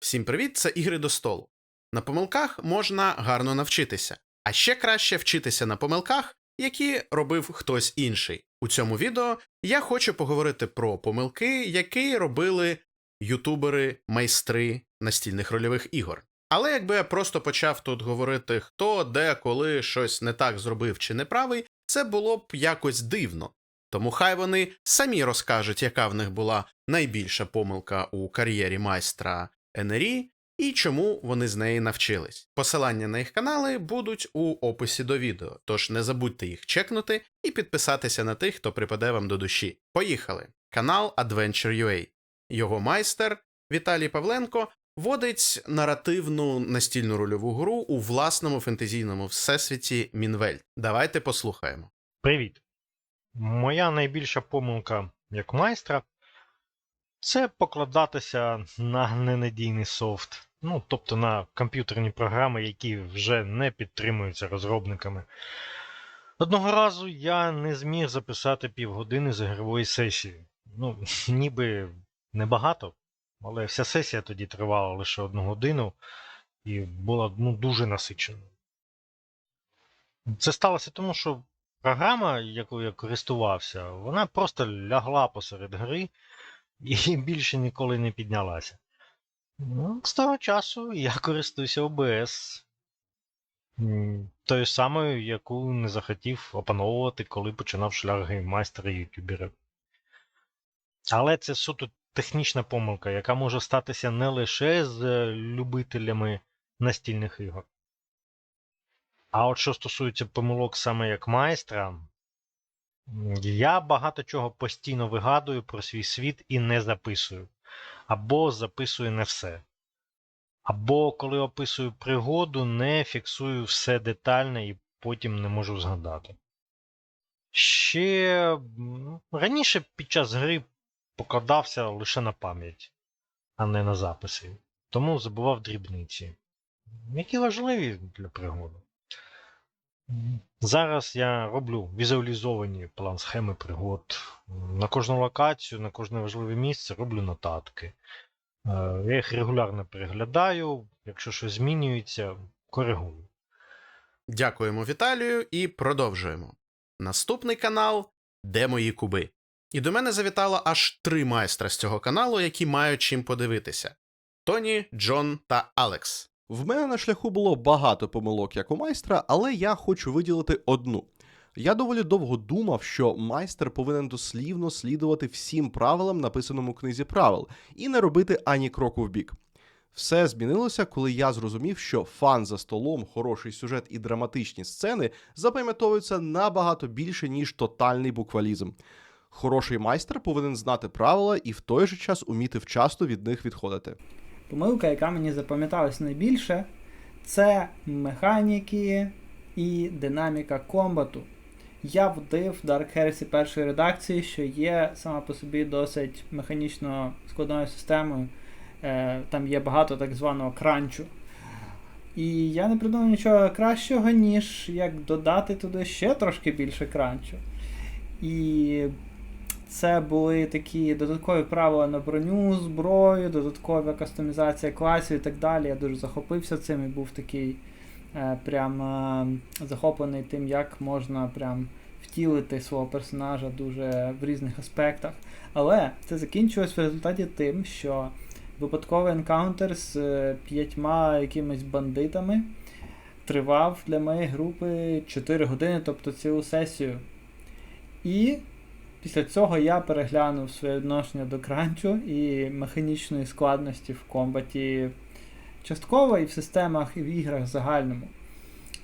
Всім привіт, це ігри до столу. На помилках можна гарно навчитися, а ще краще вчитися на помилках, які робив хтось інший. У цьому відео я хочу поговорити про помилки, які робили ютубери, майстри настільних рольових ігор. Але якби я просто почав тут говорити, хто, де, коли щось не так зробив чи неправий, це було б якось дивно. Тому хай вони самі розкажуть, яка в них була найбільша помилка у кар'єрі майстра НРІ і чому вони з неї навчились. Посилання на їх канали будуть у описі до відео, тож не забудьте їх чекнути і підписатися на тих, хто припаде вам до душі. Поїхали! Канал Adventure.ua. Його майстер Віталій Павленко водить наративну настільну рольову гру у власному фентезійному всесвіті Мінвель. Давайте послухаємо. Привіт. Моя найбільша помилка як майстра це покладатися на ненадійний софт. Ну, тобто на комп'ютерні програми, які вже не підтримуються розробниками. Одного разу я не зміг записати півгодини з ігрової сесії. Ну, ніби небагато, але вся сесія тоді тривала лише одну годину і була ну, дуже насиченою. Це сталося тому, що програма, якою я користувався, вона просто лягла посеред гри і більше ніколи не піднялася. Ну, з того часу я користуюся OBS. Тою самою, яку не захотів опановувати, коли починав шлях гейммайстера і ютубера. Але це суто технічна помилка, яка може статися не лише з любителями настільних ігор. А от що стосується помилок саме як майстра, я багато чого постійно вигадую про свій світ і не записую. Або записую не все. Або коли описую пригоду, не фіксую все детально і потім не можу згадати. Ще раніше під час гри покладався лише на пам'ять, а не на записи. Тому забував дрібниці, які важливі для пригоди. Зараз я роблю візуалізовані план схеми пригод. На кожну локацію, на кожне важливе місце роблю нотатки. Е, Я їх регулярно переглядаю, якщо щось змінюється, коригую. Дякуємо Віталію і продовжуємо. Наступний канал Де мої куби. І до мене завітало аж три майстра з цього каналу, які мають чим подивитися: Тоні, Джон та Алекс. В мене на шляху було багато помилок як у майстра, але я хочу виділити одну. Я доволі довго думав, що майстер повинен дослівно слідувати всім правилам, написаним у книзі правил, і не робити ані кроку вбік. Все змінилося, коли я зрозумів, що фан за столом, хороший сюжет і драматичні сцени запам'ятовуються набагато більше, ніж тотальний буквалізм. Хороший майстер повинен знати правила і в той же час уміти вчасно від них відходити. Помилка, яка мені запам'яталась найбільше, це механіки і динаміка комбату. Я вдив Dark Heresy першої редакції, що є сама по собі досить механічно складною системою. Е, Там є багато так званого кранчу. І я не придумав нічого кращого, ніж як додати туди ще трошки більше кранчу. І це були такі додаткові правила на броню, зброю, додаткова кастомізація класів і так далі. Я дуже захопився цим і був такий е, прям е, захоплений тим, як можна прям втілити свого персонажа дуже в різних аспектах. Але це закінчилось в результаті тим, що випадковий енкаунтер з е, п'ятьма якимись бандитами тривав для моєї групи 4 години, тобто цілу сесію. І Після цього я переглянув своє відношення до кранчу і механічної складності в комбаті частково і в системах, і в іграх загальному.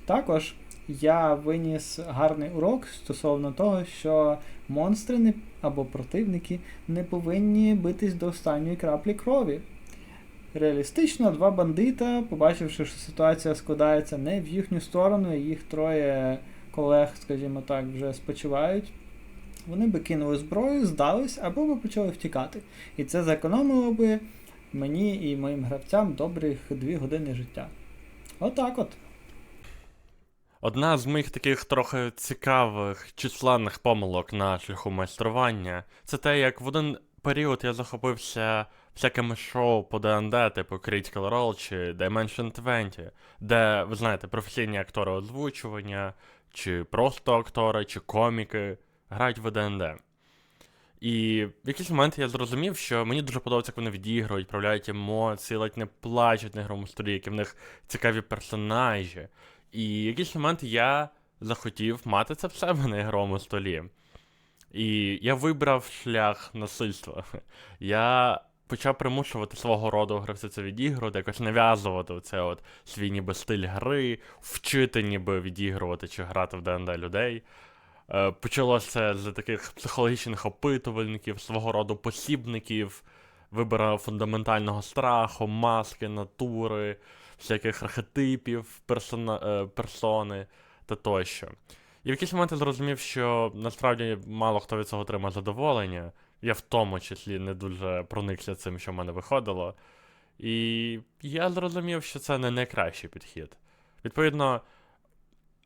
Також я виніс гарний урок стосовно того, що монстри не, або противники не повинні битись до останньої краплі крові. Реалістично, два бандита, побачивши, що ситуація складається не в їхню сторону, і їх троє колег, скажімо так, вже спочивають вони би кинули зброю, здались або би почали втікати. І це зекономило би мені і моїм гравцям добрих 2 години життя. Отак от. Одна з моїх таких трохи цікавих численних помилок на шляху майстрування це те, як в один період я захопився всякими шоу по ДНД, типу Critical Role чи Dimension 20, де, ви знаєте, професійні актори озвучування, чи просто актори, чи коміки грають в ДНД. І в якийсь момент я зрозумів, що мені дуже подобається, як вони відігрують, проявляють емоції, ледь не плачуть на ігровому столі, які в них цікаві персонажі. І в якийсь момент я захотів мати це в себе на ігровому столі. І я вибрав шлях насильства. Я почав примушувати свого роду гравців це відігрувати, якось нав'язувати оце свій ніби стиль гри, вчити ніби відігрувати чи грати в ДНД людей. Е, Почалося з таких психологічних опитувальників, свого роду посібників, вибору фундаментального страху, маски, натури, всяких архетипів персона, е, персони та тощо. І в якийсь момент я зрозумів, що насправді мало хто від цього отримає задоволення. Я в тому числі не дуже проникся цим, що в мене виходило. І я зрозумів, що це не найкращий підхід. Відповідно,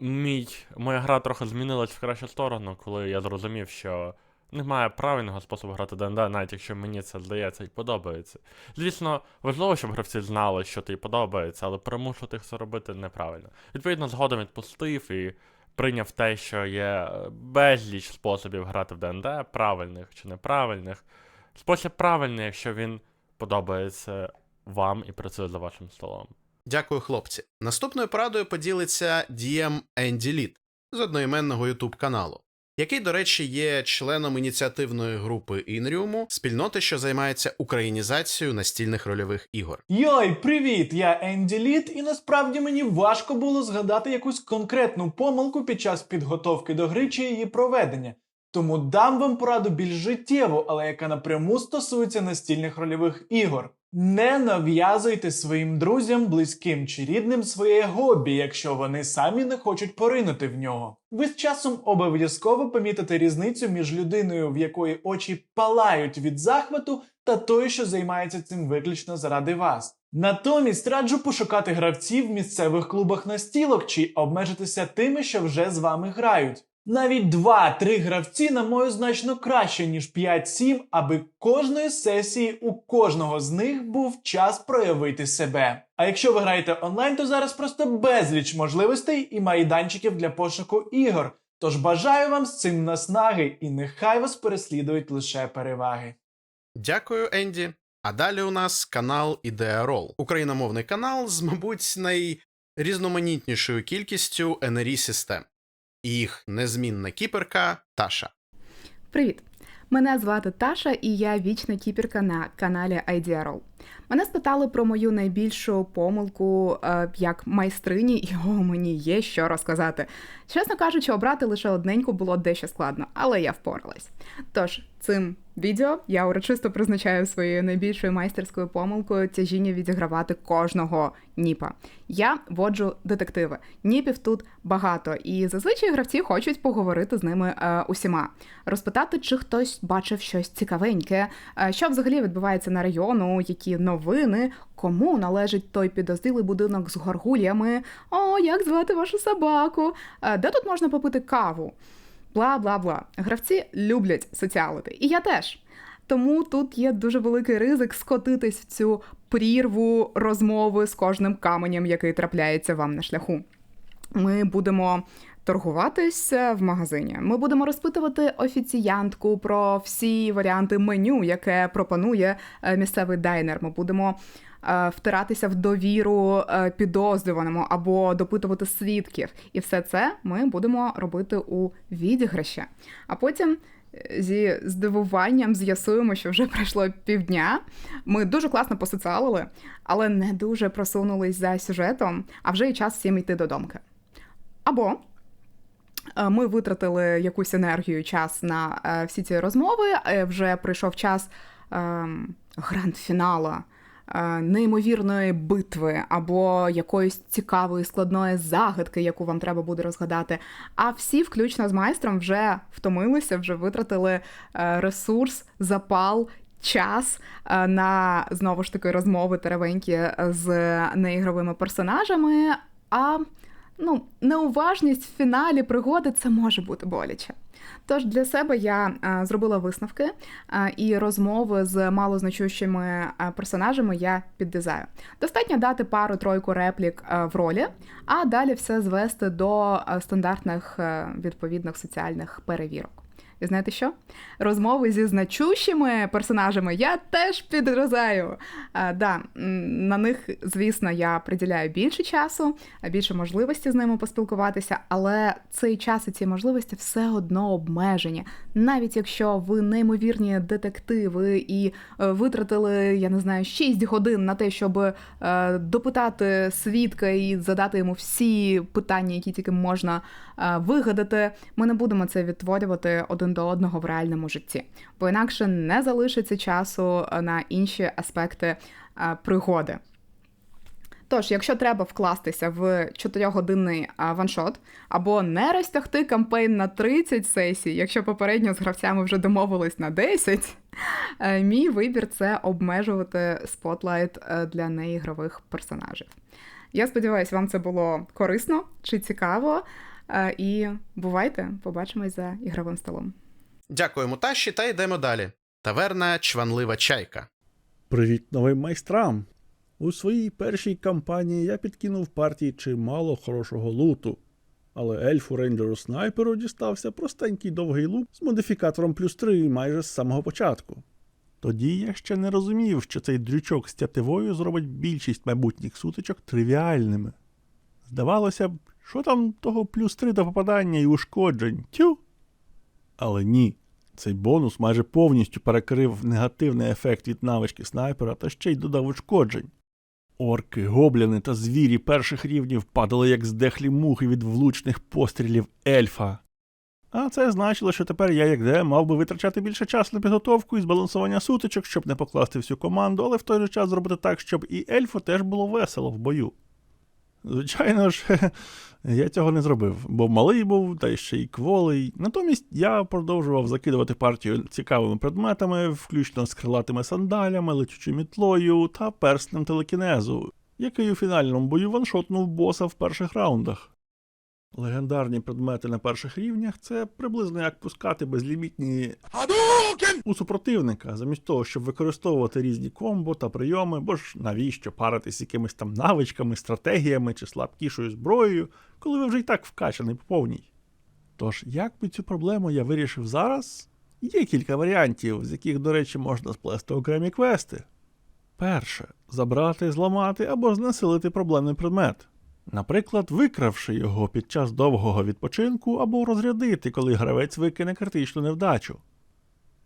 мій, моя гра трохи змінилась в кращу сторону, коли я зрозумів, що немає правильного способу грати ДНД, навіть якщо мені це здається і подобається. Звісно, важливо, щоб гравці знали, що тобі подобається, але примушувати їх це робити неправильно. Відповідно, згодом відпустив і прийняв те, що є е, безліч способів грати в ДНД, правильних чи неправильних. Спосіб правильний, якщо він подобається вам і працює за вашим столом. Дякую, хлопці. Наступною порадою поділиться DM Енді Літ з одноіменного YouTube каналу, який, до речі, є членом ініціативної групи Інріуму, спільноти, що займається українізацією настільних рольових ігор. Йой, привіт! Я Енді Літ, і насправді мені важко було згадати якусь конкретну помилку під час підготовки до гри чи її проведення. Тому дам вам пораду більш життєву, але яка напряму стосується настільних рольових ігор. Не нав'язуйте своїм друзям, близьким чи рідним своє хобі, якщо вони самі не хочуть поринути в нього. Ви з часом обов'язково помітите різницю між людиною, в якої очі палають від захвату, та тою, що займається цим виключно заради вас. Натомість раджу пошукати гравців в місцевих клубах настілок чи обмежитися тими, що вже з вами грають. Навіть 2-3 гравці, на мою, значно краще, ніж 5-7, аби кожної сесії у кожного з них був час проявити себе. А якщо ви граєте онлайн, то зараз просто безліч можливостей і майданчиків для пошуку ігор. Тож бажаю вам з цим наснаги, і нехай вас переслідують лише переваги. Дякую, Енді. А далі у нас канал Ідеа Рол, україномовний канал з, мабуть, найрізноманітнішою кількістю NRI систем. І їх незмінна кіперка Таша. Привіт! Мене звати Таша, і я вічна кіперка на каналі IDRL. Мене спитали про мою найбільшу помилку е, як майстрині, і о, мені є що розказати. Чесно кажучи, обрати лише одненьку було дещо складно, але я впоралась. Тож, цим відео я урочисто призначаю своєю найбільшою майстерською помилкою тяжіння відігравати кожного ніпа. Я воджу детективи. Ніпів тут багато, і зазвичай гравці хочуть поговорити з ними е, усіма, розпитати, чи хтось бачив щось цікавеньке, е, що взагалі відбувається на району, які новини, кому належить той підозрілий будинок з горгульями, о, як звати вашу собаку, е, де тут можна попити каву. Бла бла бла. Гравці люблять соціалити, і я теж. Тому тут є дуже великий ризик скотитись в цю прірву розмови з кожним каменем, який трапляється вам на шляху. Ми будемо торгуватись в магазині. Ми будемо розпитувати офіціянтку про всі варіанти меню, яке пропонує е, місцевий дайнер. Ми будемо е, втиратися в довіру е, підозрюваному або допитувати свідків. І все це ми будемо робити у відіграші. А потім. Зі здивуванням з'ясуємо, що вже пройшло півдня. Ми дуже класно посоціалили, але не дуже просунулись за сюжетом, а вже і час всім йти додомки. Або е, ми витратили якусь енергію, час на е, всі ці розмови. е, Вже прийшов час ем, гранд-фінала, е, неймовірної битви або якоїсь цікавої складної загадки, яку вам треба буде розгадати. А всі, включно з майстром, вже втомилися, вже витратили е, ресурс, запал. Час е, на знову ж таки розмови теревенькі з неігровими персонажами. А ну, неуважність в фіналі пригоди це може бути боляче. Тож для себе я е, зробила висновки е, і розмови з малозначущими е, персонажами я піддизаю. Достатньо дати пару-тройку реплік е, в ролі, а далі все звести до стандартних відповідних соціальних перевірок. І знаєте що? Розмови зі значущими персонажами я теж підрізаю. А, да, на них, звісно, я приділяю більше часу, більше можливості з ними поспілкуватися, але цей час і ці можливості все одно обмежені. Навіть якщо ви неймовірні детективи і е, витратили, я не знаю, 6 годин на те, щоб е, допитати свідка і задати йому всі питання, які тільки можна вигадати, ми не будемо це відтворювати один до одного в реальному житті, бо інакше не залишиться часу е, на інші аспекти е, пригоди. Тож, якщо треба вкластися в 4-годинний ваншот, або не розтягти кампейн на 30 сесій, якщо попередньо з гравцями вже домовились на 10, е, мій вибір це обмежувати спотлайт е, для неігрових персонажів. Я сподіваюся, вам це було корисно чи цікаво. І бувайте, побачимось за ігровим столом. Дякуємо Таші та йдемо далі. Таверна чванлива чайка. Привіт новим майстрам! У своїй першій кампанії я підкинув партії чимало хорошого луту, але ельфу рейнджеру снайперу дістався простенький довгий лук з модифікатором плюс 3 майже з самого початку. Тоді я ще не розумів, що цей дрючок з тятивою зробить більшість майбутніх сутичок тривіальними. Здавалося б, що там того плюс 3 до попадання і ушкоджень, тю. Але ні. Цей бонус майже повністю перекрив негативний ефект від навички снайпера та ще й додав ушкоджень. Орки, гобліни та звірі перших рівнів падали як здехлі мухи від влучних пострілів ельфа. А це значило, що тепер я, як ДМ, мав би витрачати більше часу на підготовку і збалансування сутичок, щоб не покласти всю команду, але в той же час зробити так, щоб і ельфу теж було весело в бою. Звичайно ж, я цього не зробив, бо малий був, та ще й кволий. Натомість я продовжував закидувати партію цікавими предметами, включно з крилатими сандалями, летючою мітлою та перснем телекінезу, який у фінальному бою ваншотнув боса в перших раундах. Легендарні предмети на перших рівнях це приблизно як пускати безлімітні у супротивника, замість того, щоб використовувати різні комбо та прийоми, бо ж навіщо паритись якимись там навичками, стратегіями чи слабкішою зброєю, коли ви вже й так вкачаний по повній. Тож, як би цю проблему я вирішив зараз? Є кілька варіантів, з яких, до речі, можна сплести окремі квести. Перше забрати, зламати або знесилити проблемний предмет. Наприклад, викравши його під час довгого відпочинку або розрядити, коли гравець викине критичну невдачу.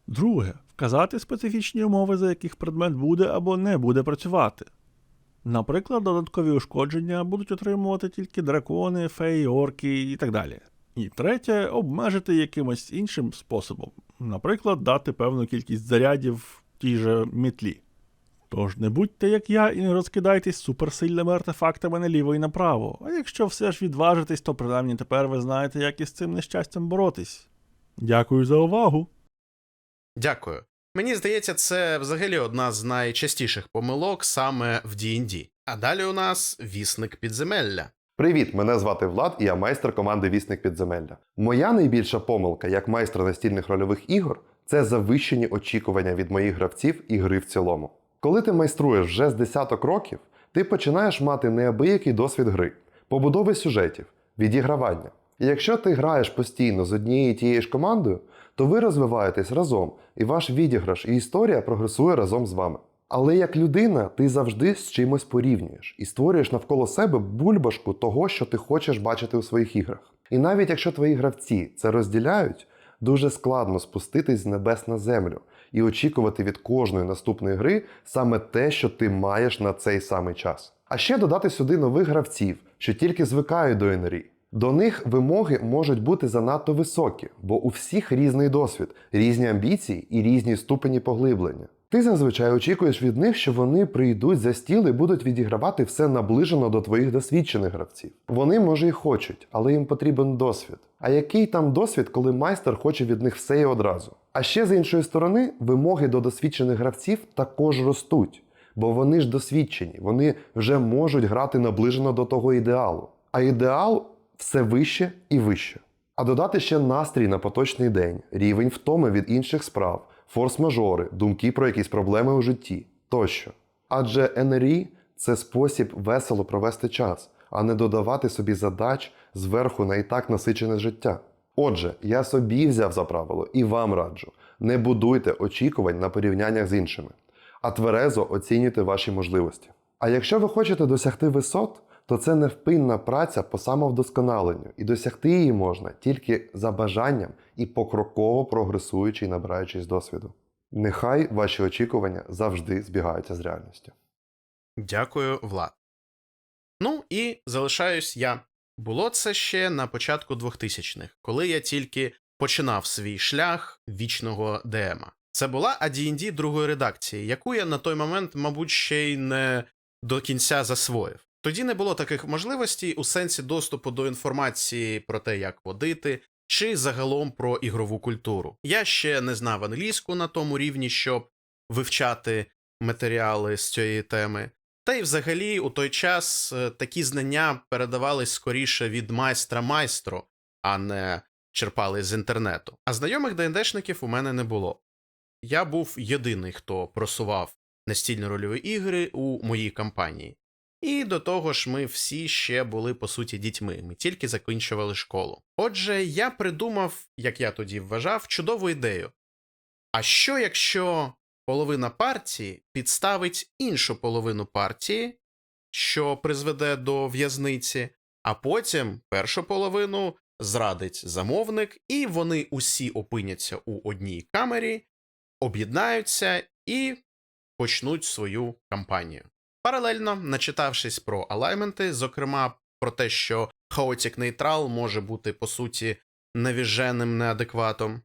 Друге, вказати специфічні умови, за яких предмет буде або не буде працювати. Наприклад, додаткові ушкодження будуть отримувати тільки дракони, феї, орки і так далі. І третє, обмежити якимось іншим способом, наприклад, дати певну кількість зарядів тій же мітлі. Тож не будьте як я і не розкидайтесь суперсильними артефактами наліво і направо, а якщо все ж відважитесь, то принаймні тепер ви знаєте, як із цим нещастям боротись. Дякую за увагу! Дякую. Мені здається, це взагалі одна з найчастіших помилок саме в D&D. А далі у нас вісник підземелля. Привіт, мене звати Влад, і я майстер команди Вісник Підземелля. Моя найбільша помилка як майстра настільних рольових ігор це завищені очікування від моїх гравців і гри в цілому. Коли ти майструєш вже з десяток років, ти починаєш мати неабиякий досвід гри, побудови сюжетів, відігравання. І якщо ти граєш постійно з однією тією ж командою, то ви розвиваєтесь разом, і ваш відіграш і історія прогресує разом з вами. Але як людина, ти завжди з чимось порівнюєш і створюєш навколо себе бульбашку того, що ти хочеш бачити у своїх іграх. І навіть якщо твої гравці це розділяють, дуже складно спуститись з небес на землю і очікувати від кожної наступної гри саме те, що ти маєш на цей самий час. А ще додати сюди нових гравців, що тільки звикають до НРІ. До них вимоги можуть бути занадто високі, бо у всіх різний досвід, різні амбіції і різні ступені поглиблення. Ти зазвичай очікуєш від них, що вони прийдуть за стіл і будуть відігравати все наближено до твоїх досвідчених гравців. Вони може і хочуть, але їм потрібен досвід. А який там досвід, коли майстер хоче від них все і одразу? А ще з іншої сторони, вимоги до досвідчених гравців також ростуть, бо вони ж досвідчені, вони вже можуть грати наближено до того ідеалу. а ідеал все вище і вище. А додати ще настрій на поточний день, рівень втоми від інших справ, форс-мажори, думки про якісь проблеми у житті тощо. Адже НРІ це спосіб весело провести час, а не додавати собі задач зверху на і так насичене життя. Отже, я собі взяв за правило і вам раджу: не будуйте очікувань на порівняннях з іншими, а тверезо оцінюйте ваші можливості. А якщо ви хочете досягти висот, то це невпинна праця по самовдосконаленню, і досягти її можна тільки за бажанням і покроково прогресуючи і набираючись досвіду. Нехай ваші очікування завжди збігаються з реальністю. Дякую, Влад. Ну і залишаюсь я. Було це ще на початку 2000-х, коли я тільки починав свій шлях вічного ДМа. Це була AD&D другої редакції, яку я на той момент, мабуть, ще й не до кінця засвоїв. Тоді не було таких можливостей у сенсі доступу до інформації про те, як водити, чи загалом про ігрову культуру. Я ще не знав англійську на тому рівні, щоб вивчати матеріали з цієї теми. Та й взагалі у той час е, такі знання передавались скоріше від майстра майстру, а не черпали з інтернету. А знайомих ДНДшників у мене не було. Я був єдиний, хто просував настільні рольові ігри у моїй кампанії. І до того ж, ми всі ще були по суті дітьми, ми тільки закінчували школу. Отже, я придумав, як я тоді вважав, чудову ідею. А що якщо половина партії підставить іншу половину партії, що призведе до в'язниці, а потім першу половину зрадить замовник, і вони усі опиняться у одній камері, об'єднаються і почнуть свою кампанію. Паралельно, начитавшись про алайменти, зокрема про те, що Chaotic Neutral може бути по суті невіженим неадекватом,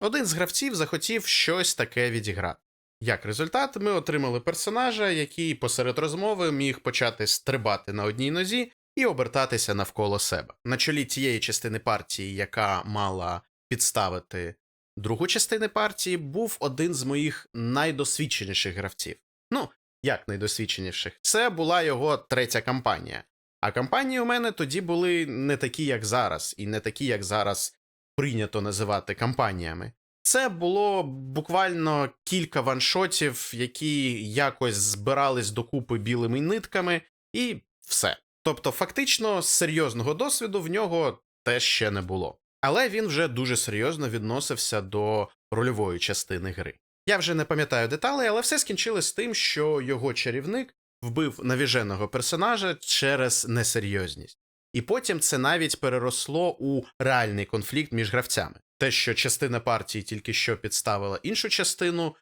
один з гравців захотів щось таке відіграти. Як результат, ми отримали персонажа, який посеред розмови міг почати стрибати на одній нозі і обертатися навколо себе. На чолі тієї частини партії, яка мала підставити другу частину партії, був один з моїх найдосвідченіших гравців. Ну, як найдосвідченіших, це була його третя кампанія. А кампанії у мене тоді були не такі, як зараз, і не такі, як зараз прийнято називати кампаніями. Це було буквально кілька ваншотів, які якось збирались докупи білими нитками, і все. Тобто, фактично, серйозного досвіду в нього теж ще не було. Але він вже дуже серйозно відносився до рольової частини гри. Я вже не пам'ятаю деталей, але все скінчилось тим, що його чарівник вбив навіженого персонажа через несерйозність. І потім це навіть переросло у реальний конфлікт між гравцями. Те, що частина партії тільки що підставила іншу частину,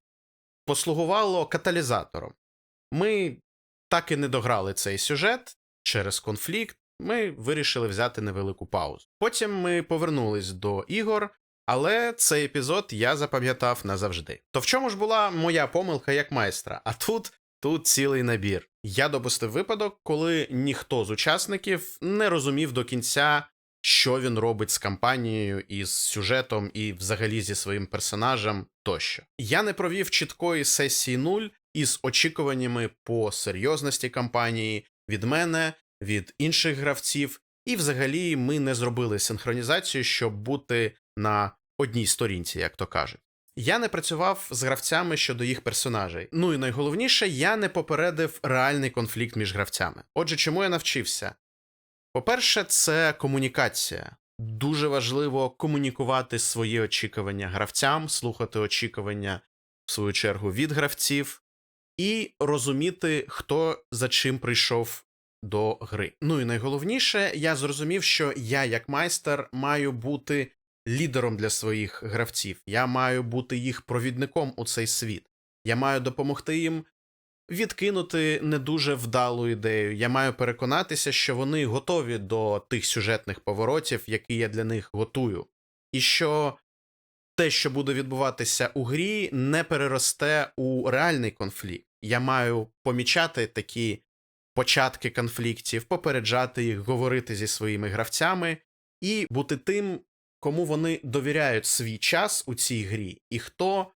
послугувало каталізатором. Ми так і не дограли цей сюжет через конфлікт. Ми вирішили взяти невелику паузу. Потім ми повернулись до ігор, але цей епізод я запам'ятав назавжди. То в чому ж була моя помилка як майстра? А тут тут цілий набір. Я допустив випадок, коли ніхто з учасників не розумів до кінця, що він робить з кампанією, із сюжетом і взагалі зі своїм персонажем тощо. Я не провів чіткої сесії нуль із очікуваннями по серйозності кампанії від мене, від інших гравців, і взагалі ми не зробили синхронізацію, щоб бути на одній сторінці, як то кажуть. Я не працював з гравцями щодо їх персонажей. Ну і найголовніше, я не попередив реальний конфлікт між гравцями. Отже, чому я навчився? По-перше, це комунікація. Дуже важливо комунікувати свої очікування гравцям, слухати очікування, в свою чергу, від гравців, і розуміти, хто за чим прийшов до гри. Ну і найголовніше, я зрозумів, що я, як майстер, маю бути лідером для своїх гравців. Я маю бути їх провідником у цей світ. Я маю допомогти їм відкинути не дуже вдалу ідею. Я маю переконатися, що вони готові до тих сюжетних поворотів, які я для них готую, і що те, що буде відбуватися у грі, не переросте у реальний конфлікт. Я маю помічати такі початки конфліктів, попереджати їх, говорити зі своїми гравцями і бути тим, кому вони довіряють свій час у цій грі, і хто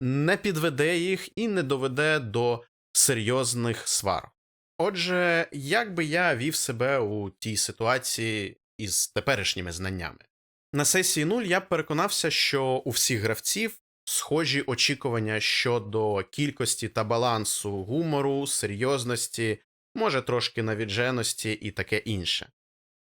не підведе їх і не доведе до серйозних свар. Отже, як би я вів себе у тій ситуації із теперішніми знаннями? На сесії 0 я б переконався, що у всіх гравців схожі очікування щодо кількості та балансу гумору, серйозності, може трошки навідженості і таке інше.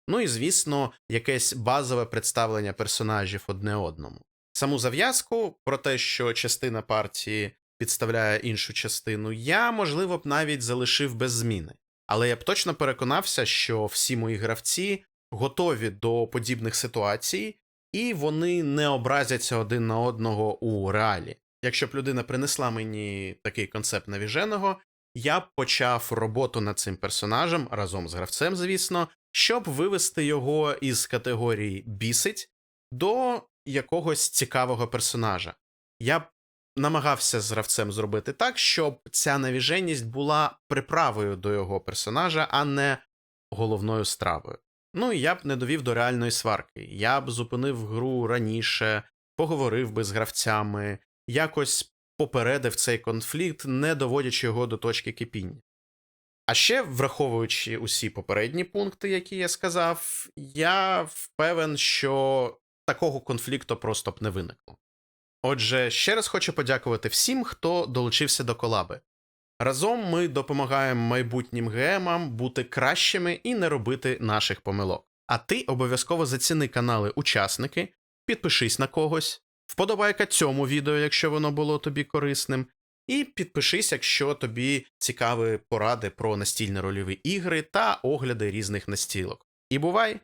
Ну і звісно, якесь базове представлення персонажів одне одному. Саму зав'язку про те, що частина партії підставляє іншу частину, я, можливо, б навіть залишив без зміни. Але я б точно переконався, що всі мої гравці готові до подібних ситуацій, і вони не образяться один на одного у реалі. Якщо б людина принесла мені такий концепт навіженого, я б почав роботу над цим персонажем разом з гравцем, звісно, щоб вивести його із категорії бісить до якогось цікавого персонажа. Я б намагався з гравцем зробити так, щоб ця навіженість була приправою до його персонажа, а не головною стравою. Ну і я б не довів до реальної сварки. Я б зупинив гру раніше, поговорив би з гравцями, якось попередив цей конфлікт, не доводячи його до точки кипіння. А ще, враховуючи усі попередні пункти, які я сказав, я впевнен, що такого конфлікту просто б не виникло. Отже, ще раз хочу подякувати всім, хто долучився до колаби. Разом ми допомагаємо майбутнім ГМам бути кращими і не робити наших помилок. А ти обов'язково заціни канали учасники, підпишись на когось, вподобайка цьому відео, якщо воно було тобі корисним, і підпишись, якщо тобі цікаві поради про настільні рольові ігри та огляди різних настілок. І бувай!